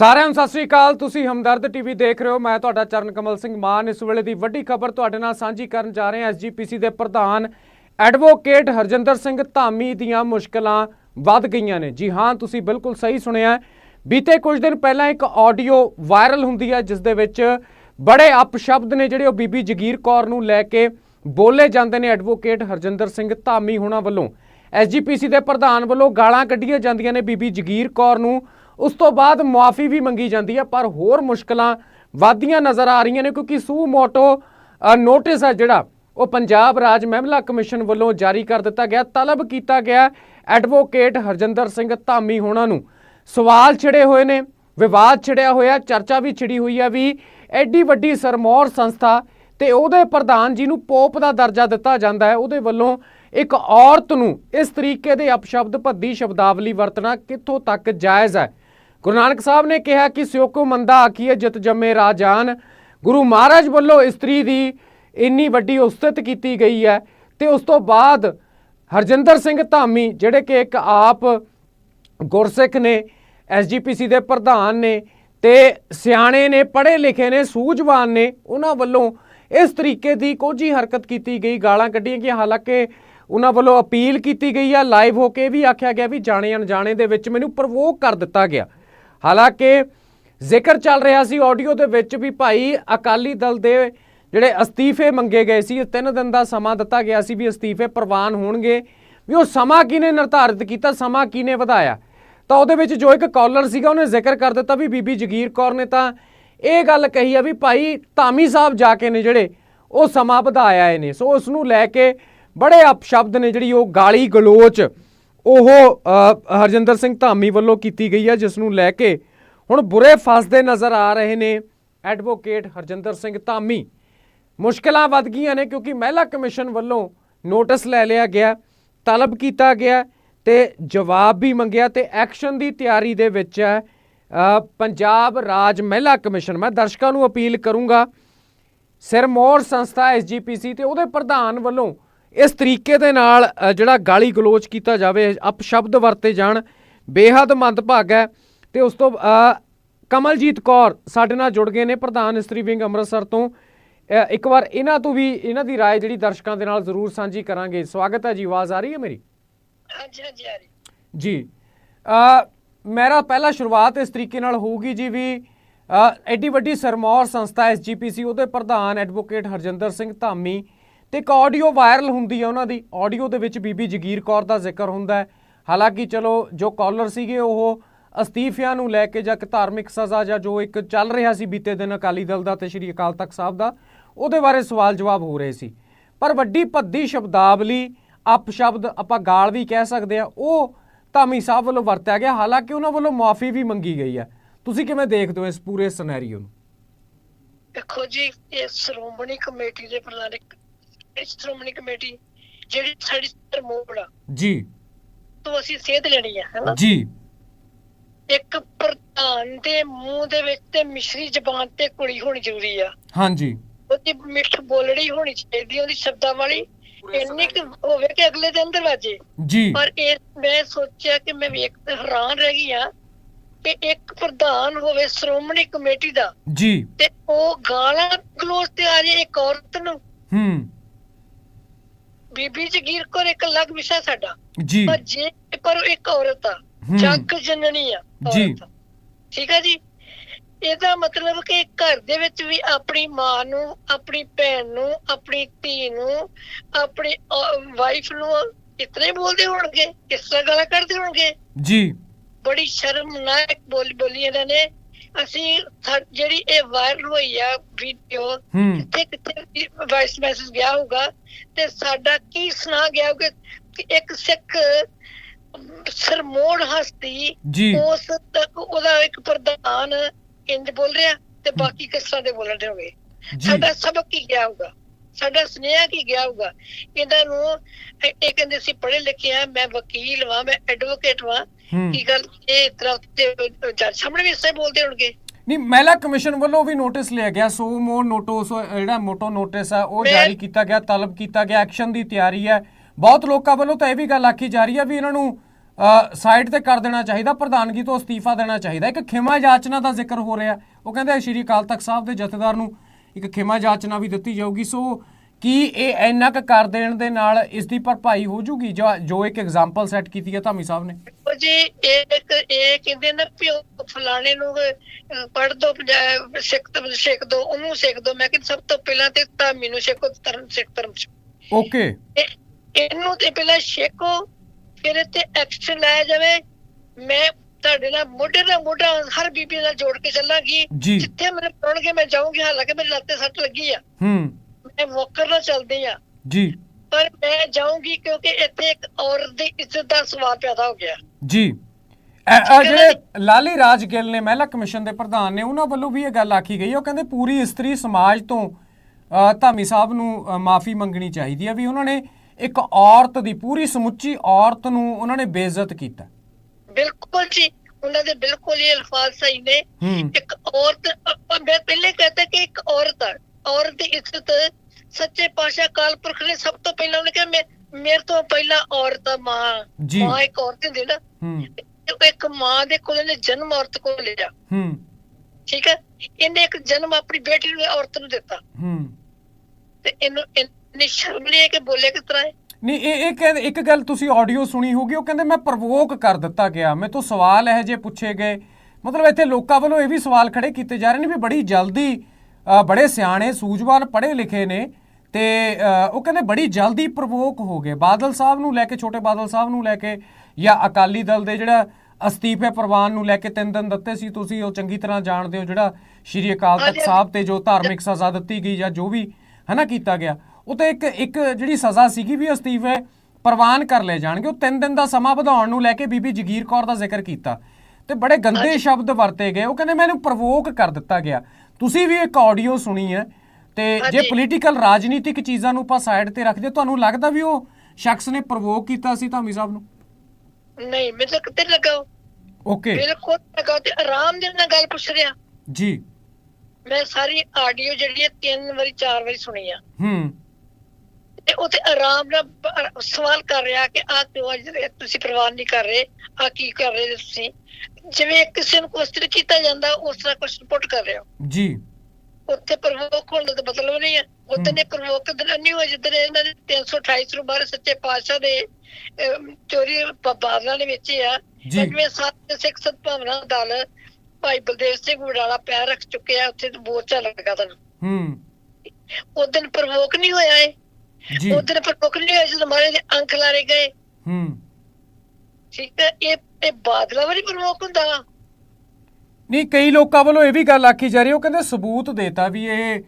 ਸਾਰਿਆਂ ਨੂੰ ਸਤਿ ਸ੍ਰੀ ਅਕਾਲ। ਤੁਸੀਂ ਹਮਦਰਦ ਟੀਵੀ ਦੇਖ ਰਹੇ ਹੋ। ਮੈਂ ਤੁਹਾਡਾ ਚਰਨ ਕਮਲ ਸਿੰਘ ਮਾਨ। ਇਸ ਵੇਲੇ ਦੀ ਵੱਡੀ ਖਬਰ ਤੁਹਾਡੇ ਨਾਲ ਸਾਂਝੀ ਕਰਨ ਜਾ ਰਹੇ ਹਾਂ ਐਸਜੀਪੀਸੀ ਦੇ ਪ੍ਰਧਾਨ ਐਡਵੋਕੇਟ ਹਰਜਿੰਦਰ ਸਿੰਘ ਧਾਮੀ ਦੀਆਂ ਮੁਸ਼ਕਲਾਂ ਵੱਧ ਗਈਆਂ ਨੇ। ਜੀ ਹਾਂ, ਤੁਸੀਂ ਬਿਲਕੁਲ ਸਹੀ ਸੁਣਿਆ ਬੀਤੇ ਕੁਝ ਦਿਨ ਪਹਿਲਾਂ ਇੱਕ ਆਡੀਓ ਵਾਇਰਲ ਹੁੰਦੀ ਹੈ, ਜਿਸ ਦੇ ਵਿੱਚ ਬੜੇ ਅਪਸ਼ਬਦ ਨੇ ਜਿਹੜੇ ਉਹ ਬੀਬੀ ਜਗੀਰ ਕੌਰ ਨੂੰ ਲੈ ਕੇ ਬੋਲੇ ਜਾਂਦੇ ਨੇ ਐਡਵੋਕੇਟ ਹਰਜਿੰਦਰ ਸਿੰਘ ਧਾਮੀ ਹੋਣਾ ਵੱਲੋਂ। ਐਸਜੀਪੀਸੀ ਦੇ ਪ੍ਰਧਾਨ ਵੱਲੋਂ ਗਾਲਾਂ ਕੱਢੀਆਂ ਜਾਂਦੀਆਂ ਨੇ ਬੀਬੀ ਜਗੀਰ ਕੌਰ ਨੂੰ। ਉਸ ਤੋਂ ਬਾਅਦ ਮੁਆਫੀ ਵੀ ਮੰਗੀ ਜਾਂਦੀ ਹੈ ਪਰ ਹੋਰ ਮੁਸ਼ਕਲਾਂ ਵਧਦੀਆਂ ਨਜ਼ਰ ਆ ਰਹੀਆਂ ਨੇ ਕਿਉਂਕਿ ਸੂ ਮੋਟੋ ਨੋਟਿਸ ਹੈ ਜਿਹੜਾ, ਉਹ ਪੰਜਾਬ ਰਾਜ ਮਹਿਲਾ ਕਮਿਸ਼ਨ ਵੱਲੋਂ ਜਾਰੀ ਕਰ ਦਿੱਤਾ ਗਿਆ, ਤਲਬ ਕੀਤਾ ਗਿਆ ਐਡਵੋਕੇਟ ਹਰਜਿੰਦਰ ਸਿੰਘ ਧਾਮੀ ਹੋਣਾ ਨੂੰ। ਸਵਾਲ ਛਿੜੇ ਹੋਏ ਨੇ, ਵਿਵਾਦ ਛਿੜਿਆ ਹੋਇਆ, ਚਰਚਾ ਵੀ ਛਿੜੀ ਹੋਈ ਹੈ ਵੀ ਐਡੀ ਵੱਡੀ ਸਰਮੌਰ ਸੰਸਥਾ ਤੇ ਉਹਦੇ ਪ੍ਰਧਾਨ ਜੀ ਨੂੰ ਪੋਪ ਦਾ ਦਰਜਾ ਦਿੱਤਾ ਜਾਂਦਾ ਹੈ, ਉਹਦੇ ਵੱਲੋਂ ਇੱਕ ਔਰਤ ਨੂੰ ਇਸ ਤਰੀਕੇ ਦੇ ਅਪਸ਼ਬਦ ਭੱਦੀ ਸ਼ਬਦਾਵਲੀ ਵਰਤਣਾ ਕਿੱਥੋਂ ਤੱਕ ਜਾਇਜ਼ ਹੈ? ਗੁਰੂ ਨਾਨਕ ਸਾਹਿਬ ਨੇ ਕਿਹਾ ਕਿ ਸਿਓਕੋ ਮੰਦਾ ਆਖੀਏ ਜਿਤ ਜੰਮੇ ਰਾਜਾਨ ਗੁਰੂ ਮਹਾਰਾਜ ਵੱਲੋਂ ਇਸਤਰੀ ਦੀ ਇੰਨੀ ਵੱਡੀ ਉਸਤਤ ਕੀਤੀ ਗਈ ਹੈ ਤੇ ਉਸ ਤੋਂ ਬਾਅਦ ਹਰਜਿੰਦਰ ਸਿੰਘ ਧਾਮੀ, ਜਿਹੜੇ ਕਿ ਇੱਕ ਆਪ ਗੁਰਸਿੱਖ ਨੇ ਐਸਜੀਪੀਸੀ ਦੇ ਪ੍ਰਧਾਨ ਨੇ ਤੇ ਸਿਆਣੇ ਨੇ, ਪੜ੍ਹੇ ਲਿਖੇ ਨੇ, ਸੂਝਵਾਨ ਨੇ, ਉਹਨਾਂ ਵੱਲੋਂ ਇਸ ਤਰੀਕੇ ਦੀ ਕੋਝੀ ਹਰਕਤ ਕੀਤੀ ਗਈ, ਗਾਲਾਂ ਕੱਢੀਆਂ ਗਈਆਂ। ਹਾਲਾਂਕਿ ਉਹਨਾਂ ਵੱਲੋਂ ਅਪੀਲ ਕੀਤੀ ਗਈ ਆ ਲਾਈਵ ਹੋ ਕੇ ਇਹ ਵੀ ਆਖਿਆ ਗਿਆ ਵੀ ਜਾਣੇ ਅਣਜਾਣੇ ਦੇ ਵਿੱਚ ਮੈਨੂੰ ਪ੍ਰਵੋਕ ਕਰ ਦਿੱਤਾ ਗਿਆ। ਹਾਲਾਂਕਿ ਜ਼ਿਕਰ ਚੱਲ ਰਿਹਾ ਸੀ ਆਡੀਓ ਦੇ ਵਿੱਚ ਵੀ ਭਾਈ ਅਕਾਲੀ ਦਲ ਦੇ ਜਿਹੜੇ ਅਸਤੀਫੇ ਮੰਗੇ ਗਏ ਸੀ, ਤਿੰਨ ਦਿਨ ਦਾ ਸਮਾਂ ਦਿੱਤਾ ਗਿਆ ਸੀ ਵੀ ਅਸਤੀਫੇ ਪ੍ਰਵਾਨ ਹੋਣਗੇ। ਵੀ ਉਹ ਸਮਾਂ ਕਿਹਨੇ ਨਿਰਧਾਰਿਤ ਕੀਤਾ, ਸਮਾਂ ਕਿਹਨੇ ਵਧਾਇਆ? ਤਾਂ ਉਹਦੇ ਵਿੱਚ ਜੋ ਇੱਕ ਕਾਲਰ ਸੀਗਾ, ਉਹਨੇ ਜ਼ਿਕਰ ਕਰ ਦਿੱਤਾ ਵੀ ਬੀਬੀ ਜਗੀਰ ਕੌਰ ਨੇ ਤਾਂ ਇਹ ਗੱਲ ਕਹੀ ਆ ਵੀ ਭਾਈ ਧਾਮੀ ਸਾਹਿਬ ਜਾ ਕੇ ਨੇ ਜਿਹੜੇ, ਉਹ ਸਮਾਂ ਵਧਾਇਆ ਆਏ ਨੇ ਸੋ ਉਸ ਨੂੰ ਲੈ ਕੇ ਬੜੇ ਅਪਸ਼ਬਦ ਨੇ ਜਿਹੜੀ ਉਹ ਗਾਲੀ ਗਲੋਚ ਉਹ ਹਰਜਿੰਦਰ ਸਿੰਘ ਧਾਮੀ ਵੱਲੋਂ ਕੀਤੀ ਗਈ ਹੈ ਜਿਸ ਨੂੰ ਲੈ ਕੇ ਹੁਣ ਬੁਰੇ ਫਸਦੇ ਨਜ਼ਰ ਆ ਰਹੇ ਨੇ ਐਡਵੋਕੇਟ ਹਰਜਿੰਦਰ ਸਿੰਘ ਧਾਮੀ। ਮੁਸ਼ਕਲਾਂ ਵੱਧ ਗਈਆਂ ਨੇ ਕਿਉਂਕਿ ਮਹਿਲਾ ਕਮਿਸ਼ਨ ਵੱਲੋਂ ਨੋਟਿਸ ਲੈ ਲਿਆ ਗਿਆ, ਤਲਬ ਕੀਤਾ ਗਿਆ ਤੇ ਜਵਾਬ ਵੀ ਮੰਗਿਆ ਤੇ ਐਕਸ਼ਨ ਦੀ ਤਿਆਰੀ ਦੇ ਵਿੱਚ ਹੈ। ਪੰਜਾਬ ਰਾਜ ਮਹਿਲਾ ਕਮਿਸ਼ਨ, ਮੈਂ ਦਰਸ਼ਕਾਂ ਨੂੰ ਅਪੀਲ ਕਰੂੰਗਾ, ਸਿਰਮੌਰ ਸੰਸਥਾ ਐਸਜੀਪੀਸੀ ਤੇ ਉਹਦੇ ਪ੍ਰਧਾਨ ਵੱਲੋਂ ਇਸ ਤਰੀਕੇ ਦੇ ਨਾਲ ਅ, ਜਿਹੜਾ ਗਾਲੀ ਗਲੋਚ ਕੀਤਾ ਜਾਵੇ ਅਪਸ਼ਬਦ ਵਰਤੇ ਜਾਣ ਬੇਹੱਦ ਮੰਦਭਾਗਾ ਹੈ ਤੇ ਉਸ ਤੋਂ ਅ, ਕਮਲਜੀਤ ਕੌਰ ਸਾਡੇ ਨਾਲ ਜੁੜ ਗਏ ਨੇ ਪ੍ਰਧਾਨ ਇਸਤਰੀ ਵਿੰਗ ਅੰਮ੍ਰਿਤਸਰ ਤੋਂ ਅ, ਇੱਕ ਵਾਰ ਇਹਨਾਂ ਤੋਂ ਵੀ ਇਹਨਾਂ ਦੀ رائے ਜਿਹੜੀ ਦਰਸ਼ਕਾਂ ਦੇ ਨਾਲ ਜ਼ਰੂਰ ਸਾਂਝੀ ਕਰਾਂਗੇ ਸਵਾਗਤ ਹੈ ਜੀ ਆਵਾਜ਼ ਆ ਰਹੀ ਹੈ ਮੇਰੀ ਹਾਂਜੀ ਹਾਂਜੀ ਆ ਰਹੀ ਜੀ ਅ ਮੇਰਾ ਪਹਿਲਾ ਸ਼ੁਰੂਆਤ ਇਸ ਤਰੀਕੇ ਨਾਲ ਹੋਊਗੀ ਜੀ ਵੀ ਅ, ਐਡੀ ਵੱਡੀ ਸਰਮੌਰ ਸੰਸਥਾ ਐਸਜੀਪੀਸੀ ਉਹਦੇ ਪ੍ਰਧਾਨ ਐਡਵੋਕੇਟ ਹਰਜਿੰਦਰ ਸਿੰਘ ਧਾਮੀ ਤੇ ਇੱਕ ਆਡੀਓ ਵਾਇਰਲ ਹੁੰਦੀ ਹੈ ਉਹਨਾਂ ਦੀ। ਆਡੀਓ ਦੇ ਵਿੱਚ ਬੀਬੀ ਜਗੀਰ ਕੌਰ ਦਾ ਜ਼ਿਕਰ ਹੁੰਦਾ ਹੈ। ਹਾਲਾਂਕਿ ਚਲੋ, ਜੋ ਕਾਲਰ ਸੀਗੇ, ਉਹ ਅਸਤੀਫਿਆਂ ਨੂੰ ਲੈ ਕੇ ਜਾਂ ਇੱਕ ਧਾਰਮਿਕ ਸਜ਼ਾ ਜਾਂ ਜੋ ਇੱਕ ਚੱਲ ਰਿਹਾ ਸੀ ਬੀਤੇ ਦਿਨ ਅਕਾਲੀ ਦਲ ਦਾ ਤੇ ਸ਼੍ਰੀ ਅਕਾਲ ਤਖਤ ਸਾਹਿਬ ਦਾ, ਉਹਦੇ ਬਾਰੇ ਸਵਾਲ ਜਵਾਬ ਹੋ ਰਹੇ ਸੀ। ਪਰ ਵੱਡੀ ਭੱਦੀ ਸ਼ਬਦਾਵਲੀ ਅਪਸ਼ਬਦ ਆਪਾਂ ਗਾਲ ਵੀ ਕਹਿ ਸਕਦੇ ਆ ਉਹ ਧਾਮੀ ਸਾਹਿਬ ਵੱਲੋਂ ਵਰਤਿਆ ਗਿਆ। ਹਾਲਾਂਕਿ ਉਹਨਾਂ ਵੱਲੋਂ ਮਾਫੀ ਵੀ ਮੰਗੀ ਗਈ ਹੈ। ਤੁਸੀਂ ਕਿਵੇਂ ਦੇਖਦੇ ਹੋ ਇਸ ਪੂਰੇ ਸਿਨੈਰੀਓ ਨੂੰ? ਦੇਖੋ ਜੀ ਇਹ ਸ਼੍ਰੋਮਣੀ ਕਮੇਟੀ ਦੇ ਪ੍ਰਧਾਨ ਇੱਕ- ਇਹ ਸ਼੍ਰੋਮਣੀ ਕਮੇਟੀ ਜਿਹੜੀ ਸਾਡੀ ਸਰਮੋੜ ਆ ਜੀ। ਤੋਂ ਅਸੀਂ ਸੇਧ ਲੈਣੀ ਆ ਹੈਨਾ? ਜੀ। ਇੱਕ ਪ੍ਰਧਾਨ ਦੇ ਮੂੰਹ ਦੇ ਵਿੱਚ ਤੇ ਮਿਸ਼ਰੀ ਜ਼ਬਾਨ ਤੇ ਕੁੜੀ ਹੋਣੀ ਜ਼ਰੂਰੀ ਆ। ਹਾਂਜੀ। ਉਹਦੀ ਮਿੱਠ ਬੋਲੜੀ ਹੋਣੀ ਚਾਹੀਦੀ ਉਹਦੀ ਸ਼ਬਦਾਂ ਵਾਲੀ। ਇੰਨੀ ਕੁ ਹੋਵੇ ਕਿ ਅਗਲੇ ਦਿਨ ਦਰਵਾਜੇ। ਜੀ। ਪਰ ਇਹ ਮੈਂ ਸੋਚਿਆ ਕਿ ਮੈਂ ਵੇਖ ਕੇ ਹੈਰਾਨ ਰਹਿ ਗਈ ਆ ਕਿ ਇੱਕ ਪ੍ਰਧਾਨ ਹੋਵੇ ਸ਼੍ਰੋਮਣੀ ਕਮੇਟੀ ਦਾ ਜੀ। ਤੇ ਉਹ ਗਾਲਾਂ ਗਲੋਚ ਤੇ ਆ ਜੇ ਇੱਕ ਔਰਤ ਨੂੰ। ਹੂੰ। ਬੀਬੀ ਜਗੀਰ ਕੌਰ ਇੱਕ ਅਲੱਗ ਵਿਸ਼ਾ ਸਾਡਾ। ਜੀ। ਪਰ ਜੇ ਪਰ ਉਹ ਇੱਕ ਔਰਤ ਆ। ਜੱਗ ਜਨਨੀ ਆ ਜੀ। ਠੀਕ ਹੈ ਜੀ? ਇਹਦਾ ਮਤਲਬ ਕਿ ਘਰ ਦੇ ਵਿੱਚ ਵੀ ਆਪਣੀ ਮਾਂ ਨੂੰ ਆਪਣੀ ਭੈਣ ਨੂੰ ਆਪਣੀ ਧੀ ਨੂੰ ਆਪਣੀ ਵਾਈਫ ਨੂੰ ਇਤਨੇ ਬੋਲਦੇ ਹੋਣਗੇ ਇਸ ਤਰ੍ਹਾਂ ਗਾਲਾਂ ਕੱਢਦੇ ਹੋਣਗੇ। ਜੀ। ਬੜੀ ਸ਼ਰਮਨਾਕ ਬੋਲੀ ਬੋਲੀ ਇਹਨਾਂ ਨੇ। ਅਸੀਂ ਜਿਹੜੀ ਇਹ ਵਾਇਰਲ ਹੋਈ ਆ ਵੀਡੀਓ ਕਿੱਥੇ ਕਿੱਥੇ ਵਾਇਸ ਮੈਸੇਜ ਗਿਆ ਹੋਊਗਾ ਤੇ ਸਾਡਾ ਕੀ ਸੁਣਾ ਗਿਆ ਹੋਊਗਾ ਕਿ ਇੱਕ ਸਿੱਖ ਸਰਮੋੜ ਹਸਤੀ ਉਸ ਤੱਕ ਉਹਦਾ ਇੱਕ ਪ੍ਰਧਾਨ ਇੰਜ ਬੋਲ ਰਿਹਾ ਤੇ ਬਾਕੀ ਕਿਸ ਤਰ੍ਹਾਂ ਦੇ ਬੋਲਣ ਦੇ ਹੋਗੇ? ਸਾਡਾ ਸਬਕ ਕੀ ਗਿਆ ਹੋਊਗਾ? ਸਾਡਾ ਸੁਨੇਹਾ ਕੀ ਗਿਆ ਹੋਊਗਾ? ਇਹਨਾਂ ਨੂੰ ਇਹ ਕਹਿੰਦੇ ਸੀ ਪੜ੍ਹੇ ਲਿਖੇ ਆ ਮੈਂ ਵਕੀਲ ਵਾਂ ਮੈਂ ਐਡਵੋਕੇਟ ਵਾਂ। ਕੀ ਗੱਲ? ਇਹ ਤਰ੍ਹਾਂ ਤੇ ਜੱਜ ਸਾਹਮਣੇ ਵੀ ਇਸੇ ਬੋਲਦੇ ਹੋਣਗੇ। ਨਹੀਂ ਮਹਿਲਾ ਕਮਿਸ਼ਨ ਵੱਲੋਂ ਵੀ ਨੋਟਿਸ ਲਿਆ ਗਿਆ। ਸੋ ਮੋ ਨੋਟੋ ਸੋ ਜਿਹੜਾ ਮੋਟੋ ਨੋਟਿਸ ਹੈ ਉਹ ਜਾਰੀ ਕੀਤਾ ਗਿਆ ਤਲਬ ਕੀਤਾ ਗਿਆ ਐਕਸ਼ਨ ਦੀ ਤਿਆਰੀ ਹੈ। ਬਹੁਤ ਲੋਕਾਂ ਵੱਲੋਂ ਤਾਂ ਇਹ ਵੀ ਗੱਲ ਆਖੀ ਜਾ ਰਹੀ ਹੈ ਵੀ ਇਹਨਾਂ ਨੂੰ ਸਾਈਡ ਤੇ ਕਰ ਦੇਣਾ ਚਾਹੀਦਾ ਪ੍ਰਧਾਨਗੀ ਤੋਂ ਅਸਤੀਫਾ ਦੇਣਾ ਚਾਹੀਦਾ। ਇੱਕ ਖਿਮਾ ਜਾਚਨਾ ਦਾ ਜ਼ਿਕਰ ਹੋ ਰਿਹਾ। ਉਹ ਕਹਿੰਦੇ ਸ਼੍ਰੀ ਅਕਾਲ ਤਖਤ ਸਾਹਿਬ ਦੇ ਜਥੇਦਾਰ ਨੂੰ ਇੱਕ ਖਿਮਾ ਜਾਚਨਾ ਵੀ ਦਿੱਤੀ ਜਾਊਗੀ। ਸੋ ਕੀ ਇਹ ਇੰਨਾ ਕੁ ਕਰ ਦੇਣ ਦੇ ਨਾਲ ਇਸ ਦੀ ਭਰਪਾਈ ਹੋ ਜੂਗੀ? ਜੋ ਇੱਕ ਐਗਜ਼ਾਮਪਲ ਸੈੱਟ ਕੀਤੀ ਹੈ ਧਾਮੀ ਸਾਹਿਬ ਨੇ। ਉਹ ਜੀ ਇੱਕ ਇਹ ਕਹਿੰਦੇ ਨਾ ਪਿਓ ਫਲਾਣੇ ਨੂੰ ਪੜ ਦੋ ਸਿੱਖ ਤੋਂ ਸਿੱਖ ਦੋ ਉਹਨੂੰ ਸਿੱਖ ਦੋ। ਮੈਂ ਕਿ ਸਭ ਤੋਂ ਪਹਿਲਾਂ ਤੇ ਧਾਮੀ ਨੂੰ ਸਿੱਖੋ ਧਰਮ ਸਿੱਖ ਧਰਮ ਚ। ਓਕੇ। ਇਹ- ਇਹਨੂੰ ਤੇ ਪਹਿਲਾਂ ਸਿੱਖੋ ਫਿਰ ਤੇ ਐਕਸ਼ਨ ਲਾਇਆ ਜਾਵੇ। ਮੈਂ ਤੁਹਾਡੇ ਨਾਲ ਮੋਢੇ ਨਾਲ ਮੋਢਾ ਹਰ ਬੀਬੀ ਨਾਲ ਜੋੜ ਕੇ ਚੱਲਾਂਗੀ। ਜਿੱਥੇ ਮੈਨੂੰ ਪਾਉਣਗੇ ਮੈਂ ਜਾਊਂਗੀ ਹਾਲਾਂਕਿ ਮੇਰੀ ਲੱਤ ਸੱਟ ਲੱਗੀ ਆ। ਹੂੰ। ਮੈਂ ਮੌਕਰ ਨਾਲ ਚੱਲਦੀ ਆ। ਜੀ। ਪਰ ਮੈਂ ਜਾਊਂਗੀ ਕਿਉਂਕਿ ਇੱਥੇ ਇੱਕ ਔਰਤ ਦੀ ਇੱਜ਼ਤ ਦਾ ਸਵਾਲ ਪੈਦਾ ਹੋ ਗਿਆ। ਜੀ। ਜਿਹੜੇ ਲਾਲੀ ਰਾਜ ਗਿੱਲ ਨੇ ਮਹਿਲਾ ਕਮਿਸ਼ਨ ਦੇ ਪ੍ਰਧਾਨ ਨੇ ਉਹਨਾਂ ਵੱਲੋਂ ਵੀ ਇਹ ਗੱਲ ਆਖੀ ਗਈ। ਉਹ ਕਹਿੰਦੇ ਪੂਰੀ ਇਸਤਰੀ ਸਮਾਜ ਤੋਂ ਧਾਮੀ ਸਾਹਿਬ ਨੂੰ ਮਾਫੀ ਮੰਗਣੀ ਚਾਹੀਦੀ ਹੈ ਵੀ ਉਹਨਾਂ ਨੇ ਇੱਕ ਔਰਤ ਦੀ ਪੂਰੀ ਸਮੁੱਚੀ ਔਰਤ ਨੂੰ ਉਹਨਾਂ ਨੇ ਬੇਇੱਜ਼ਤ ਕੀਤਾ। ਬਿਲਕੁਲ ਜੀ ਉਹਨਾਂ ਦੇ ਬਿਲਕੁਲ ਇਹ ਅਲਫਾਜ਼ ਸਹੀ ਨੇ। ਹੂੰ। ਇੱਕ ਔਰਤ ਅ- ਅ- ਮੈਂ ਪਹਿਲੇ ਕਹਤਾ ਕਿ ਇੱਕ ਔਰਤ ਹੈ ਔਰਤ ਦੀ ਇੱਜ਼ਤ ਸੱਚੇ ਪਾਸ਼ਾ ਕਾਲਪੁਰਖ ਨੇ ਸਭ ਤੋਂ ਪਹਿਲਾਂ ਉਹਨੇ ਕਿਹਾ ਮੈਂ ਮੇਰੇ ਤੋਂ ਪਹਿਲਾਂ ਔਰਤ ਮਾਂ। ਮਾਂ ਇੱਕ ਔਰਤ ਹੁੰਦੀ ਨਾ। ਇੱਕ ਮਾਂ ਦੇ ਕੋਲ ਨੇ ਜਨਮ ਔਰਤ ਕੋਲ ਲਿਆ। ਹੂੰ। ਠੀਕ ਹੈ? ਇਹਨੇ ਇੱਕ ਜਨਮ ਆਪਣੀ ਬੇਟੀ ਨੂੰ ਔਰਤ ਨੂੰ ਦਿੱਤਾ। ਹੂੰ। ਤੇ ਇਹਨੂੰ ਇੰਨੀ ਸ਼ਰਮ ਨਹੀਂ ਕਿ ਬੋਲੇ ਕਿਸ ਤਰ੍ਹਾਂ ਹੈ? ਨਹੀਂ ਇਹ ਇਹ ਕਹਿੰਦੇ ਇੱਕ ਗੱਲ ਤੁਸੀਂ ਆਡੀਓ ਸੁਣੀ ਹੋਗੀ ਉਹ ਕਹਿੰਦੇ ਮੈਂ ਪ੍ਰਵੋਕ ਕਰ ਦਿੱਤਾ ਗਿਆ। ਮੇਰੇ ਤੋਂ ਸਵਾਲ ਇਹ ਜੇ ਪੁੱਛੇ ਗਏ। ਮਤਲਬ ਇੱਥੇ ਲੋਕਾਂ ਵੱਲੋਂ ਇਹ ਵੀ ਸਵਾਲ ਖੜੇ ਕੀਤੇ ਜਾ ਰਹੇ ਨੇ ਵੀ ਬੜੀ ਜਲਦੀ ਬੜੇ ਸਿਆਣੇ ਸੂਝਵਾਨ ਪੜ੍ਹੇ ਲਿਖੇ ਨੇ ਤੇ ਉਹ ਕਹਿੰਦੇ ਬੜੀ ਜਲਦੀ ਪ੍ਰਵੋਕ ਹੋ ਗਏ। ਬਾਦਲ ਸਾਹਿਬ ਨੂੰ ਲੈ ਕੇ ਛੋਟੇ ਬਾਦਲ ਸਾਹਿਬ ਨੂੰ ਲੈ ਕੇ ਜਾਂ ਅਕਾਲੀ ਦਲ ਦੇ ਜਿਹੜਾ ਅਸਤੀਫੇ ਪ੍ਰਵਾਨ ਨੂੰ ਲੈ ਕੇ ਤਿੰਨ ਦਿਨ ਦਿੱਤੇ ਸੀ ਤੁਸੀਂ ਉਹ ਚੰਗੀ ਤਰ੍ਹਾਂ ਜਾਣਦੇ ਹੋ ਜਿਹੜਾ ਸ਼੍ਰੀ ਅਕਾਲ ਤਖਤ। ਸਾਹਿਬ ਤੇ ਜੋ ਧਾਰਮਿਕ ਸਜ਼ਾ ਦਿੱਤੀ ਗਈ ਜਾਂ ਜੋ ਵੀ ਹਨਾ ਕੀਤਾ ਗਿਆ। ਉਹ ਤੇ ਇੱਕ ਇੱਕ ਜਿਹੜੀ ਸਜ਼ਾ ਸੀਗੀ ਵੀ ਅਸਤੀਫੇ ਪ੍ਰਵਾਨ ਕਰ ਲਏ ਜਾਣਗੇ। ਉਹ ਤਿੰਨ ਦਿਨ ਦਾ ਸਮਾਂ ਵਧਾਉਣ ਨੂੰ ਲੈ ਕੇ ਬੀਬੀ ਜਗੀਰ ਕੌਰ ਦਾ ਜ਼ਿਕਰ ਕੀਤਾ। ਤੇ ਬੜੇ ਗੰਦੇ ਸ਼ਬਦ ਵਰਤੇ ਗਏ। ਉਹ ਕਹਿੰਦੇ ਮੈਨੂੰ ਪ੍ਰਵੋਕ ਕਰ ਦਿੱਤਾ ਗਿਆ। ਤੁਸੀਂ ਵੀ ਇੱਕ ਆਡੀਓ ਸੁਣੀ ਹੈ ਤੇ ਜੇ। ਪੋਲੀਟੀਕਲ ਰਾਜਨੀਤਿਕ ਚੀਜ਼ਾਂ ਨੂੰ ਆਪਾਂ ਸਾਈਡ ਤੇ ਰੱਖਦੇ ਤੁਹਾਨੂੰ ਲੱਗਦਾ ਵੀ ਉਹ ਸ਼ਖਸ ਨੇ ਪ੍ਰਵੋਕ ਕੀਤਾ ਸੀ ਧਾਮੀ ਸਾਹਿਬ ਨੂੰ? ਨਹੀਂ ਮੈਨੂੰ ਤਾਂ ਕਿਤੇ ਲਗਾਓ ਓਕੇ। ਬਿਲਕੁਲ ਲਗਾਓ ਤੇ ਆਰਾਮ ਦੇ ਨਾਲ ਗੱਲ ਪੁੱਛ ਰਿਹਾ। ਜੀ। ਮੈਂ ਸਾਰੀ ਆਡੀਓ ਜਿਹੜੀ ਹੈ ਤਿੰਨ ਵਾਰੀ ਚਾਰ ਵਾਰੀ ਸੁਣੀ ਆ। ਹੂੰ। ਤੇ ਉਹ ਤੇ ਆਰਾਮ ਨਾਲ ਸਵਾਲ ਕਰ ਰਿਹਾ ਕਿ ਆ ਕਿਉਂ ਅੱਜ ਤੁਸੀਂ ਪ੍ਰਵਾਨ ਨਹੀਂ ਕਰ ਰਹੇ ਆ ਕੀ ਕਰ ਰਹੇ ਤੁਸੀਂ? ਜਿਵੇਂ ਕਿਸੇ ਨੂੰ ਕੁਐਸਚਨ ਕੀਤਾ ਜਾਂਦਾ ਉਸ ਤਰ੍ਹਾਂ ਕੁਐਸਚਨ ਪੁੱਟ ਕਰ ਰਹੇ ਹੋ। ਜੀ। ਉੱਥੇ ਪ੍ਰਵੋਕ ਹੋਣ ਦਾ ਮਤਲਬ ਨਹੀਂ ਹੈ। ਉੱਥੇ ਨੇ ਪ੍ਰਵੋਕ ਨਹੀਂ ਹੋਇਆ ਜਿੱਦਣ ਇਹਨਾਂ ਦੇ 328 ਨੂੰ ਬਾਰੇ ਸੱਚੇ ਪਾਤਸ਼ਾਹ ਦੇ ਚੋਰੀ ਬਾਦਲਾਂ ਦੇ ਵਿੱਚ ਆ। ਜਿਵੇਂ ਸੱਤ ਸਿੱਖ ਸਦਭਾਵਨਾ ਦਲ ਭਾਈ ਬਲਦੇਵ ਸਿੰਘ ਵਡਾਲਾ ਪੈਰ ਰੱਖ ਚੁੱਕੇ ਆ ਉੱਥੇ ਮੋਰਚਾ ਲੱਗਾ ਤਾਂ। ਹੂੰ। ਉਹ ਦਿਨ ਪ੍ਰਵੋਕ ਨਹੀਂ ਹੋਇਆ ਏ ਦਿਨ ਪ੍ਰਵੋਕ ਨਹੀਂ ਹੋਇਆ ਜਦੋਂ ਮਾਰੇ ਦੇ ਅੰਕ ਲਾਰੇ ਗਏ। ਹੂੰ। ਠੀਕ ਹੈ ਇਹ ਇਹ ਬਾਦਲਾਂ ਵਾਲੀ ਪ੍ਰਵੋਕ ਹੁੰਦਾ। ਨਹੀਂ ਕਈ ਲੋਕਾਂ ਵੱਲੋਂ ਇਹ ਵੀ ਗੱਲ ਆਖੀ ਜਾ ਰਹੀ ਉਹ ਕਹਿੰਦੇ ਸਬੂਤ ਦੇਤਾ ਵੀ ਇਹ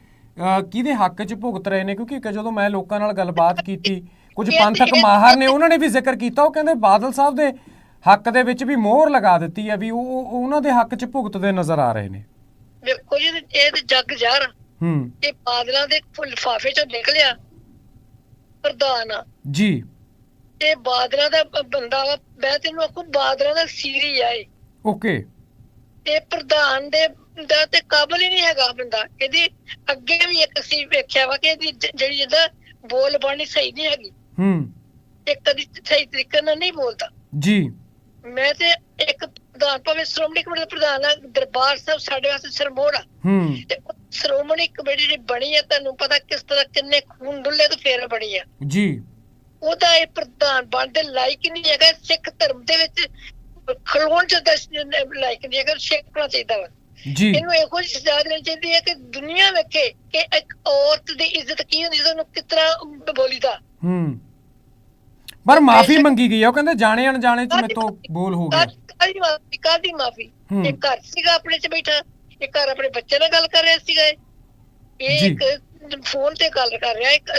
ਕਿਹਦੇ ਹੱਕ 'ਚ ਭੁਗਤ ਰਹੇ ਨੇ ਕਿਉਂਕਿ ਜਦੋਂ ਮੈਂ ਲੋਕਾਂ ਨਾਲ ਗੱਲਬਾਤ ਕੀਤੀ ਕੁਝ ਪੰਥਕ ਮਾਹਰ ਨੇ ਉਹਨਾਂ ਨੇ ਵੀ ਜ਼ਿਕਰ ਕੀਤਾ ਉਹ ਕਹਿੰਦੇ ਬਾਦਲ ਸਾਹਿਬ ਦੇ ਹੱਕ ਦੇ ਵਿੱਚ ਵੀ ਮੋਹਰ ਲਗਾ ਦਿੱਤੀ ਹੈ ਵੀ ਉਹ ਉਹ- ਉਹਨਾਂ ਦੇ ਹੱਕ 'ਚ ਭੁਗਤਦੇ ਨਜ਼ਰ ਆ ਰਹੇ ਨੇ। ਵੇਖੋ ਜੀ ਇਹ ਤੇ ਜੱਗ ਆ। ਹੂੰ। ਇਹ ਬਾਦਲਾਂ ਦੇ ਲਿਫਾਫੇ ਚੋਂ ਨਿਕਲਿਆ। ਪ੍ਰਧਾਨ ਆ। ਜੀ। ਇਹ ਬਾਦਲਾਂ ਦਾ ਬੰਦਾ ਵਾ। ਮੈਂ ਤੈਨੂੰ ਆਖੂ ਬਾਦਲਾਂ ਦਾ ਸੀਰੀ ਆ ਇਹ। ਓਕੇ। ਇਹ ਪ੍ਰਧਾਨ ਦੇ ਦਾ ਤੇ ਕਾਬਲ ਹੀ ਨਹੀਂ ਹੈਗਾ ਬੰਦਾ। ਇਹਦੀ ਅੱਗੇ ਵੀ ਇੱਕ ਸੀ ਵੇਖਿਆ ਵਾ ਕਿ ਇਹਦੀ ਜਿਹੜੀ ਇਹਦਾ ਬੋਲ ਬਾਣੀ ਸਹੀ ਨਹੀਂ ਹੈਗੀ। ਹੂੰ। ਇਹ ਕਦੀ ਸਹੀ ਤਰੀਕੇ ਨਾਲ ਨਹੀਂ ਬੋਲਦਾ। ਜੀ। ਮੈਂ ਤੇ ਇੱਕ ਪ੍ਰਧਾਨ ਭਾਵੇਂ ਸ਼੍ਰੋਮਣੀ ਕਮੇਟੀ ਦਾ ਪ੍ਰਧਾਨ ਆ ਦਰਬਾਰ ਸਾਹਿਬ ਸਾਡੇ ਵਾਸਤੇ ਸਰਮੋੜ ਆ। ਹੂੰ। ਤੇ ਸ਼੍ਰੋਮਣੀ ਕਮੇਟੀ ਜਿਹੜੀ ਬਣੀ ਹੈ ਤੁਹਾਨੂੰ ਪਤਾ ਕਿਸ ਤਰ੍ਹਾਂ ਕਿੰਨੇ ਖੂਨ ਡੁੱਲੇ ਤੋਂ ਫੇਰ ਬਣੀ ਆ। ਜੀ। ਉਹਦਾ ਇਹ ਪ੍ਰਧਾਨ ਬਣਦੇ ਲਾਇਕ ਹੀ ਨਹੀਂ ਹੈਗਾ ਸਿੱਖ ਧਰਮ ਦੇ ਵਿੱਚ ਖਲੋਣ ਚ ਲਾਇਕ ਨਹੀਂ ਹੈਗਾ ਸਿੱਖਣਾ ਚਾਹੀਦਾ ਵਾ। ਜੀ। ਇਹਨੂੰ ਇਹੋ ਜਿਹੀ ਸਜ਼ਾ ਦੇਣੀ ਚਾਹੀਦੀ ਹੈ ਕਿ ਦੁਨੀਆ ਵੇਖੇ ਕਿ ਇੱਕ ਔਰਤ ਦੀ ਇੱਜ਼ਤ ਕੀ ਹੁੰਦੀ ਹੈ ਉਹਨੂੰ ਕਿਸ ਤਰ੍ਹਾਂ ਬੋਲੀਦਾ। ਹੂੰ। ਪਰ ਮਾਫੀ ਮੰਗੀ ਗਈ ਹੈ ਉਹ ਕਹਿੰਦੇ ਜਾਣੇ ਅਣਜਾਣੇ 'ਚ ਮੇਰੇ ਤੋਂ ਬੋਲ ਹੋ ਗਿਆ ਕਾਦੀ ਮਾਫੀ ਕਾਦੀ ਮਾਫੀ? ਹੂੰ। ਇਹ ਘਰ ਸੀਗਾ ਆਪਣੇ ਚ ਬੈਠਾ। ਇਹ ਘਰ ਆਪਣੇ ਬੱਚੇ ਨਾਲ ਗੱਲ ਕਰ ਰਿਹਾ ਸੀਗਾ ਇਹ। ਇੱਕ ਫੋਨ ਤੇ ਗੱਲ ਕਰ ਰਿਹਾ ਇੱਕ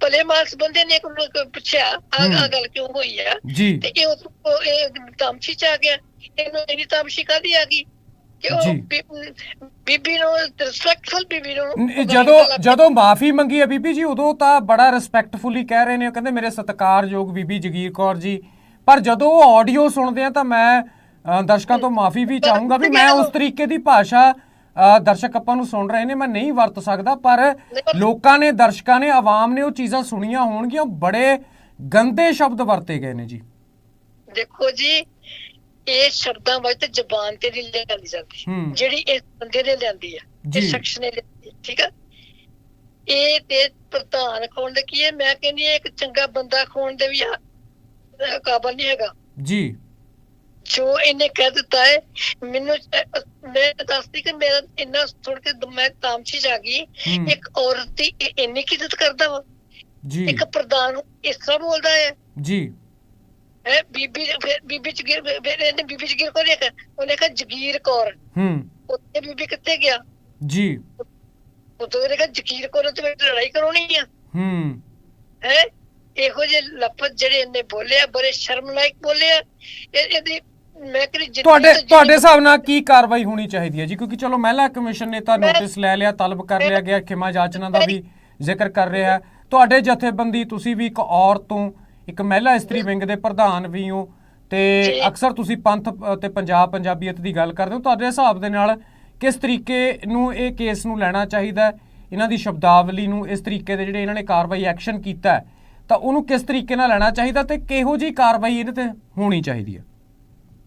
ਭਲੇ ਮਾਸ ਬੰਦੇ ਨੇ ਇੱਕ ਨੂੰ ਪੁੱਛਿਆ ਆ। ਆ ਗੱਲ ਕਿਉਂ ਹੋਈ ਆ? ਤੇ ਇਹ ਉਹ- ਇਹ ਤਮਸ਼ੀ ਚ ਆ ਗਿਆ। ਇਹਨੂੰ ਇਹਦੀ ਤਮਸ਼ੀ ਕਾਦੀ ਆ ਗਈ? ਕਿ ਉਹ ਬੀਬੀ ਨੂੰ ਰਿਸਪੈਕਟਫੁਲ ਬੀਬੀ ਨੂੰ ਜਦੋਂ ਜਦੋਂ ਮਾਫੀ ਮੰਗੀ ਹੈ ਬੀਬੀ ਜੀ ਉਦੋਂ ਤਾਂ ਬੜਾ ਰਿਸਪੈਕਟਫੁਲੀ ਕਹਿ ਰਹੇ ਨੇ ਉਹ ਕਹਿੰਦੇ ਮੇਰੇ ਸਤਿਕਾਰਯੋਗ ਬੀਬੀ ਜਗੀਰ ਕੌਰ ਜੀ। ਪਰ ਜਦੋਂ ਉਹ ਆਡੀਓ ਸੁਣਦੇ ਆ ਤਾਂ ਮੈਂ ਦਰਸ਼ਕਾਂ ਤੋਂ ਮਾਫੀ ਵੀ ਚਾਹੂੰਗਾ ਵੀ ਮੈਂ ਉਸ ਤਰੀਕੇ ਦੀ ਭਾਸ਼ਾ ਦਰਸ਼ਕ ਆਪਾਂ ਨੂੰ ਸੁਣ ਰਹੇ ਨੇ ਮੈਂ ਨਹੀਂ ਵਰਤ ਸਕਦਾ ਪਰ ਲੋਕਾਂ ਨੇ ਦਰਸ਼ਕਾਂ ਨੇ ਆਵਾਮ ਨੇ ਉਹ ਚੀਜ਼ਾਂ ਸੁਣੀਆਂ ਹੋਣਗੀਆਂ ਬੜੇ ਗੰਦੇ ਸ਼ਬਦ ਵਰਤੇ ਗਏ ਨੇ ਜੀ। ਦੇਖੋ ਜੀ ਇਹ ਸ਼ਬਦਾਂ ਵਿੱਚ ਤੇ ਜ਼ਬਾਨ ਤੇ ਨਹੀਂ ਲਿਆਂਦੀ ਜਾਂਦੀ। ਜਿਹੜੀ ਇਸ ਬੰਦੇ ਨੇ ਲਿਆਂਦੀ ਆ। ਇਸ ਸ਼ਖਸ ਨੇ ਠੀਕ ਆ? ਇਹ ਤੇ ਪ੍ਰਧਾਨ ਖੋਣ ਦੇ ਕੀ ਹੈ? ਮੈਂ ਕਹਿੰਦੀ ਇੱਕ ਚੰਗਾ ਬੰਦਾ ਖੋਣ ਦੇ ਵੀ ਕਾਬਲ ਨਹੀਂ ਹੈਗਾ। ਜੀ। ਜੋ ਇਹਨੇ ਕਹਿ ਦਿੱਤਾ ਹੈ ਮੈਨੂੰ ਮੈਂ ਦੱਸਦੀ ਕਿ ਮੇਰਾ ਇੰਨਾ ਸੁਣ ਕੇ ਮੈਂ ਤਾਮਚੀ ਜਾ ਗਈ ਇੱਕ ਔਰਤ ਦੀ ਇੰਨੀ ਕੀ ਇੱਜ਼ਤ ਕਰਦਾ ਵਾ? ਜੀ। ਇੱਕ ਪ੍ਰਧਾਨ ਇਸ ਤਰ੍ਹਾਂ ਬੋਲਦਾ ਹੈ? ਜੀ। ਹੈ ਬੀਬੀ ਬੀਬੀ ਜਗੀਰ ਫਿਰ ਇਹਨੇ ਬੀਬੀ ਜਗੀਰ ਕੋ ਲਿਆ ਉਹਨੇ ਕਿਹਾ ਜਗੀਰ ਕੌਰ। ਹੂੰ। ਉੱਥੇ ਬੀਬੀ ਕਿੱਥੇ ਗਿਆ? ਜੀ। ਉਦੋਂ ਉਹਨੇ ਕਿਹਾ ਜਗੀਰ ਕੌਰ ਤੇ ਲੜਾਈ ਕਰਾਉਣੀ ਆ। ਹੂੰ। ਹੈ ਇਹੋ ਜਿਹੇ ਲਫ਼ਜ਼ ਜਿਹੜੇ ਇਹਨੇ ਬੋਲੇ ਆ ਬੜੇ ਸ਼ਰਮਨਾਇਕ ਬੋਲੇ ਆ। ਇਹ ਇਹਦੀ ਮੈਂ ਤੁਹਾਡੇ ਤੋਂ ਤੁਹਾਡੇ ਹਿਸਾਬ ਨਾਲ ਕੀ ਕਾਰਵਾਈ ਹੋਣੀ ਚਾਹੀਦੀ ਹੈ ਜੀ ਕਿਉਂਕਿ ਚਲੋ ਮਹਿਲਾ ਕਮਿਸ਼ਨ ਨੇ ਤਾਂ ਮੈਂ- ਨੋਟਿਸ ਲੈ ਲਿਆ ਤਲਬ ਕਰ ਲਿਆ ਗਿਆ ਖਿਮਾ ਜਾਚਨਾ ਦਾ ਵੀ ਜ਼ਿਕਰ ਕਰ ਰਿਹਾ ਹੈ ਤੁਹਾਡੇ ਜਥੇਬੰਦੀ ਤੁਸੀਂ ਵੀ ਇੱਕ ਔਰਤ ਤੋਂ ਇੱਕ ਮਹਿਲਾ ਇਸਤਰੀ ਵਿੰਗ ਦੇ ਪ੍ਰਧਾਨ ਵੀ ਹੋ ਤੇ ਜੀ। ਅਕਸਰ ਤੁਸੀਂ ਪੰਥ ਅ, ਤੇ ਪੰਜਾਬ ਪੰਜਾਬੀਅਤ ਦੀ ਗੱਲ ਕਰਦੇ ਹੋ ਤੁਹਾਡੇ ਹਿਸਾਬ ਦੇ ਨਾਲ ਕਿਸ ਤਰੀਕੇ ਨੂੰ ਇਹ ਕੇਸ ਨੂੰ ਲੈਣਾ ਚਾਹੀਦਾ ਹੈ? ਇਹਨਾਂ ਦੀ ਸ਼ਬਦਾਵਲੀ ਨੂੰ ਇਸ ਤਰੀਕੇ ਦੇ ਜਿਹੜੇ ਇਹਨਾਂ ਨੇ ਕਾਰਵਾਈ ਐਕਸ਼ਨ ਕੀਤਾ ਹੈ, ਤਾਂ ਉਹਨੂੰ ਕਿਸ ਤਰੀਕੇ ਨਾਲ ਲੈਣਾ ਚਾਹੀਦਾ ਤੇ ਕਿਹੋ ਜੀ ਕਾਰਵਾਈ ਇਹਦੇ ਤੇ ਹੋਣੀ ਚਾਹੀਦੀ ਹੈ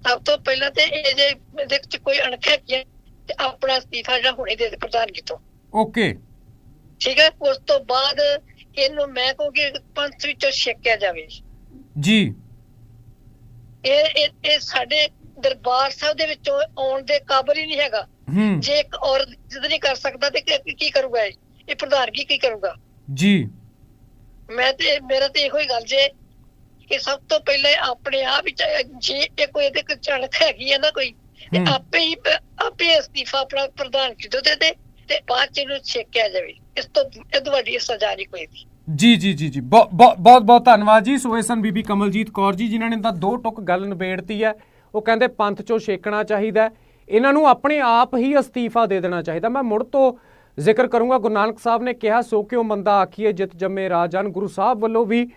ਸਭ ਤੋਂ ਪਹਿਲਾਂ ਤੇ ਇਹ ਜੇ ਇਹਦੇ ਵਿੱਚ ਕੋਈ ਅਣਖ ਹੈਗੀ ਹੈ ਤੇ ਆਪਣਾ ਅਸਤੀਫਾ ਜਿਹੜਾ ਹੁਣੇ ਦੇ ਦੇ ਪ੍ਰਧਾਨਗੀ ਤੋਂ। ਓਕੇ। ਠੀਕ ਹੈ? ਉਸ ਤੋਂ ਬਾਅਦ ਇਹਨੂੰ ਮੈਂ ਕਹੂੰਗੀ ਪੰਥ ਵਿੱਚੋਂ ਛੇਕਿਆ ਜਾਵੇ। ਜੀ। ਇਹ ਇਹ ਸਾਡੇ ਦਰਬਾਰ ਸਾਹਿਬ ਦੇ ਵਿੱਚੋਂ ਆਉਣ ਦੇ ਕਾਬਲ ਹੀ ਨਹੀਂ ਹੈਗਾ। ਜੇ ਇੱਕ ਔਰਤ ਜਿੱਦ ਨਹੀਂ ਕਰ ਸਕਦਾ ਤੇ ਕੀ- ਕੀ ਕਰੂਗਾ ਇਹ? ਇਹ ਪ੍ਰਧਾਨਗੀ ਕੀ ਕਰੂਗਾ? ਜੀ। ਮੈਂ ਤੇ ਮੇਰਾ ਤੇ ਇਹੋ ਹੀ ਗੱਲ ਜੇ ਕਿ ਸਭ ਤੋਂ ਪਹਿਲਾਂ ਇਹ ਆਪਣੇ ਆਪ ਚਾਹੇ ਜੇ ਇਹ ਕੋਈ ਇਹਦੇ ਚਣਕ ਹੈਗੀ ਹੈ ਨਾ ਕੋਈ ਤੇ। ਆਪੇ ਹੀ ਆਪੇ ਅਸਤੀਫਾ ਆਪਣਾ ਪ੍ਰਧਾਨ ਕਿਦੋਂ ਦੇ ਦੇ ਤੇ ਬਾਅਦ ਚ ਇਹਨੂੰ ਛੇਕਿਆ ਜਾਵੇ। ਇਸ ਤੋਂ ਇਹ ਵੱਡੀ ਸਜ਼ਾ ਨਹੀਂ ਕੋਈ ਦੀ ਜੀ ਜੀ ਜੀ ਜੀ। ਬਹੁਤ ਬਹੁਤ ਧੰਨਵਾਦ ਜੀ। ਸੋ ਇਹ ਸਨ ਬੀਬੀ ਕਮਲਜੀਤ ਕੌਰ ਜੀ ਜਿਨ੍ਹਾਂ ਨੇ ਤਾਂ ਦੋ ਟੁਕ ਗੱਲ ਨਿਬੇੜਤੀ ਹੈ। ਉਹ ਕਹਿੰਦੇ ਪੰਥ ਚੋਂ ਛੇਕਣਾ ਚਾਹੀਦਾ ਹੈ। ਇਹਨਾਂ ਨੂੰ ਆਪਣੇ ਆਪ ਹੀ ਅਸਤੀਫਾ ਦੇ ਦੇਣਾ ਚਾਹੀਦਾ। ਮੈਂ ਮੁੜ ਤੋਂ ਜ਼ਿਕਰ ਕਰੂੰਗਾ। ਗੁਰੂ ਨਾਨਕ ਸਾਹਿਬ ਨੇ ਕਿਹਾ ਸੋ ਕਿਉ ਮੰਦਾ ਆਖੀਏ ਜਿਤ ਜੰਮੇ ਰਾਜਨ। ਗੁਰੂ ਸਾਹਿਬ ਵੱਲੋਂ ਵੀ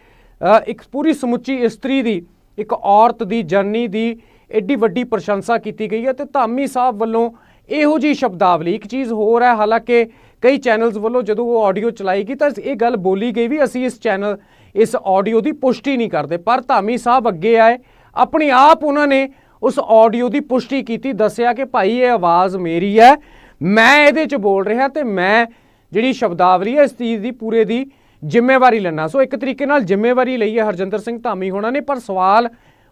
ਇੱਕ ਪੂਰੀ ਸਮੁੱਚੀ ਇਸਤਰੀ ਦੀ, ਇੱਕ ਔਰਤ ਦੀ ਜਰਨੀ ਦੀ ਐਡੀ ਵੱਡੀ ਪ੍ਰਸ਼ੰਸਾ ਕੀਤੀ ਗਈ ਹੈ ਤੇ ਧਾਮੀ ਸਾਹਿਬ ਵੱਲੋਂ ਇਹੋ ਜੀ ਸ਼ਬਦਾਵਲੀ, ਇੱਕ ਚੀਜ਼ ਹੋਰ ਹੈ, ਹਾਲਾਂਕਿ ਕਈ ਚੈਨਲਸ ਵੱਲੋਂ ਜਦੋਂ ਉਹ ਆਡੀਓ ਚਲਾਈ ਗਈ ਤਾਂ ਇਹ ਗੱਲ ਬੋਲੀ ਗਈ ਵੀ ਅਸੀਂ ਇਸ ਚੈਨਲ, ਇਸ ਆਡੀਓ ਦੀ ਪੁਸ਼ਟੀ ਨਹੀਂ ਕਰਦੇ, ਪਰ ਧਾਮੀ ਸਾਹਿਬ ਅੱਗੇ ਆਏ, ਆਪਣੇ ਆਪ ਉਹਨਾਂ ਨੇ ਉਸ ਆਡੀਓ ਦੀ ਪੁਸ਼ਟੀ ਕੀਤੀ, ਦੱਸਿਆ ਕਿ ਭਾਈ ਇਹ ਆਵਾਜ਼ ਮੇਰੀ ਹੈ, ਮੈਂ ਇਹਦੇ 'ਚ ਬੋਲ ਰਿਹਾ ਤੇ ਮੈਂ ਜਿਹੜੀ ਸ਼ਬਦਾਵਲੀ ਹੈ ਇਸ ਚੀਜ਼ ਦੀ, ਪੂਰੇ ਦੀ ਜ਼ਿੰਮੇਵਾਰੀ ਲੈਣਾ। ਸੋ ਇੱਕ ਤਰੀਕੇ ਨਾਲ ਜ਼ਿੰਮੇਵਾਰੀ ਲਈ ਹੈ ਹਰਜਿੰਦਰ ਸਿੰਘ ਧਾਮੀ ਹੋਣਾ ਨੇ, ਪਰ ਸਵਾਲ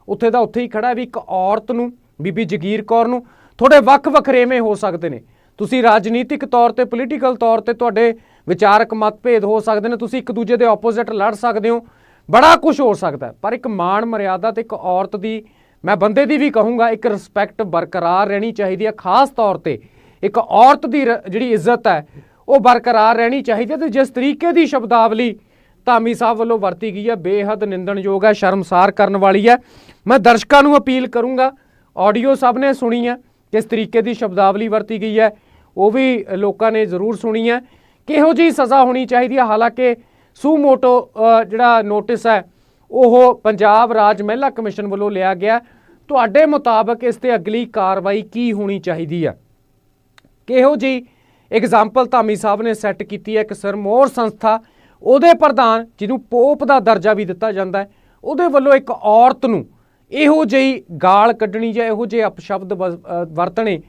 ਉੱਥੇ ਦਾ ਉੱਥੇ ਹੀ ਖੜਾ ਵੀ ਇੱਕ ਔਰਤ ਨੂੰ, ਬੀਬੀ ਜਗੀਰ ਕੌਰ ਨੂੰ ਥੋੜੇ ਵੱਖ ਵੱਖ ਰੇਵੇਂ ਹੋ ਸਕਦੇ ਨੇ। ਤੁਸੀਂ ਰਾਜਨੀਤਿਕ ਤੌਰ ਤੇ ਪੋਲੀਟੀਕਲ ਤੌਰ ਤੇ ਤੁਹਾਡੇ ਵਿਚਾਰਕ ਮਤਭੇਦ ਹੋ ਸਕਦੇ ਨੇ, ਤੁਸੀਂ ਇੱਕ ਦੂਜੇ ਦੇ ਆਪੋਜ਼ਿਟ ਲੜ ਸਕਦੇ ਹੋ, ਬੜਾ ਕੁਝ ਹੋ ਸਕਦਾ ਪਰ ਇੱਕ ਮਾਣ ਮਰਿਆਦਾ ਤੇ ਇੱਕ ਔਰਤ ਦੀ, ਮੈਂ ਬੰਦੇ ਦੀ ਵੀ ਕਹੂੰਗਾ, ਇੱਕ ਰਿਸਪੈਕਟ ਬਰਕਰਾਰ ਰਹਿਣੀ ਚਾਹੀਦੀ ਹੈ। ਖਾਸ ਤੌਰ ਤੇ ਇੱਕ ਔਰਤ ਦੀ ਰ- ਜਿਹੜੀ ਇੱਜ਼ਤ ਹੈ ਉਹ ਬਰਕਰਾਰ ਰਹਿਣੀ ਚਾਹੀਦੀ ਹੈ ਤੇ ਜਿਸ ਤਰੀਕੇ ਦੀ ਸ਼ਬਦਾਵਲੀ ਧਾਮੀ ਸਾਹਿਬ ਵੱਲੋਂ ਵਰਤੀ ਗਈ ਹੈ, ਬੇਹੱਦ ਨਿੰਦਣਯੋਗ ਹੈ, ਸ਼ਰਮਸਾਰ ਕਰਨ ਵਾਲੀ ਹੈ। ਮੈਂ ਦਰਸ਼ਕਾਂ ਨੂੰ ਅਪੀਲ ਕਰੂੰਗਾ, ਆਡੀਓ ਸਭ ਨੇ ਸੁਣੀ ਹੈ, ਕਿਸ ਤਰੀਕੇ ਦੀ ਸ਼ਬਦਾਵਲੀ ਵਰਤੀ ਗਈ ਹੈ, ਉਹ ਵੀ ਲੋਕਾਂ ਨੇ ਜ਼ਰੂਰ ਸੁਣੀ ਹੈ। ਕਿਹੋ ਜੀ ਸਜ਼ਾ ਹੋਣੀ ਚਾਹੀਦੀ ਹੈ? ਹਾਲਾਂਕਿ ਸੂ ਮੋਟੋ ਜਿਹੜਾ ਨੋਟਿਸ ਹੈ, ਉਹ ਪੰਜਾਬ ਰਾਜ ਮਹਿਲਾ ਕਮਿਸ਼ਨ ਵੱਲੋਂ ਲਿਆ ਗਿਆ। ਤੁਹਾਡੇ ਮੁਤਾਬਕ ਇਸ ਤੇ ਅਗਲੀ ਕਾਰਵਾਈ ਕੀ ਹੋਣੀ ਚਾਹੀਦੀ ਹੈ? ਕਿਹੋ ਜੀ ਐਗਜ਼ਾਮਪਲ ਧਾਮੀ ਸਾਹਿਬ ਨੇ ਸੈੱਟ ਕੀਤੀ ਹੈ ਇੱਕ ਸਰਮੋਰ ਸੰਸਥਾ, ਉਹਦੇ ਪ੍ਰਧਾਨ ਜਿਹਨੂੰ ਪੋਪ ਦਾ ਦਰਜਾ ਵੀ ਦਿੱਤਾ ਜਾਂਦਾ ਹੈ, ਉਹਦੇ ਵੱਲੋਂ ਇੱਕ ਔਰਤ ਨੂੰ ਇਹੋ ਜਿਹੀ ਗਾਲ ਕੱਢਣੀ ਜਾਂ ਇਹੋ ਜਿਹੇ ਅਪਸ਼ਬਦ ਵ- ਵਰਤਣੇ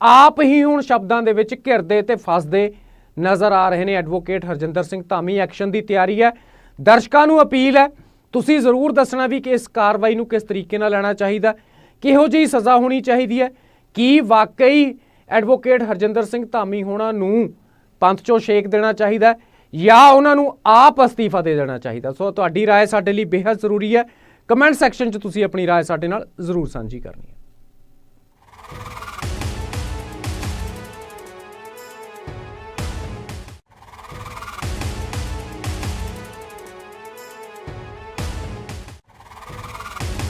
ਆਪ ਹੀ ਹੁਣ ਸ਼ਬਦਾਂ ਦੇ ਵਿੱਚ ਘਿਰਦੇ ਤੇ ਫਸਦੇ ਨਜ਼ਰ ਆ ਰਹੇ ਨੇ। ਐਡਵੋਕੇਟ ਹਰਜਿੰਦਰ ਸਿੰਘ ਧਾਮੀ ਐਕਸ਼ਨ ਦੀ ਤਿਆਰੀ ਹੈ। ਦਰਸ਼ਕਾਂ ਨੂੰ ਅਪੀਲ ਹੈ, ਤੁਸੀਂ ਜ਼ਰੂਰ ਦੱਸਣਾ ਵੀ ਕਿ ਇਸ ਕਾਰਵਾਈ ਨੂੰ ਕਿਸ ਤਰੀਕੇ ਨਾਲ ਲੈਣਾ ਚਾਹੀਦਾ ਕਿਹੋ ਜਿਹੀ ਸਜ਼ਾ ਹੋਣੀ ਚਾਹੀਦੀ ਹੈ, ਕੀ ਵਾਕਈ ਐਡਵੋਕੇਟ ਹਰਜਿੰਦਰ ਸਿੰਘ ਧਾਮੀ ਹੋਣਾ ਨੂੰ ਪੰਥ ਚੋਂ ਸ਼ੇਕ ਦੇਣਾ ਚਾਹੀਦਾ ਜਾਂ ਉਹਨਾਂ ਨੂੰ ਆਪ ਅਸਤੀਫਾ ਦੇ ਦੇਣਾ ਚਾਹੀਦਾ। ਸੋ ਤੁਹਾਡੀ ਰਾਏ ਸਾਡੇ ਲਈ ਬੇਹੱਦ ਜ਼ਰੂਰੀ ਹੈ। ਕਮੈਂਟ ਸੈਕਸ਼ਨ 'ਚ ਤੁਸੀਂ ਆਪਣੀ ਰਾਏ ਸਾਡੇ ਨਾਲ ਜ਼ਰੂਰ ਸਾਂਝੀ ਕਰਨੀ ਹੈ।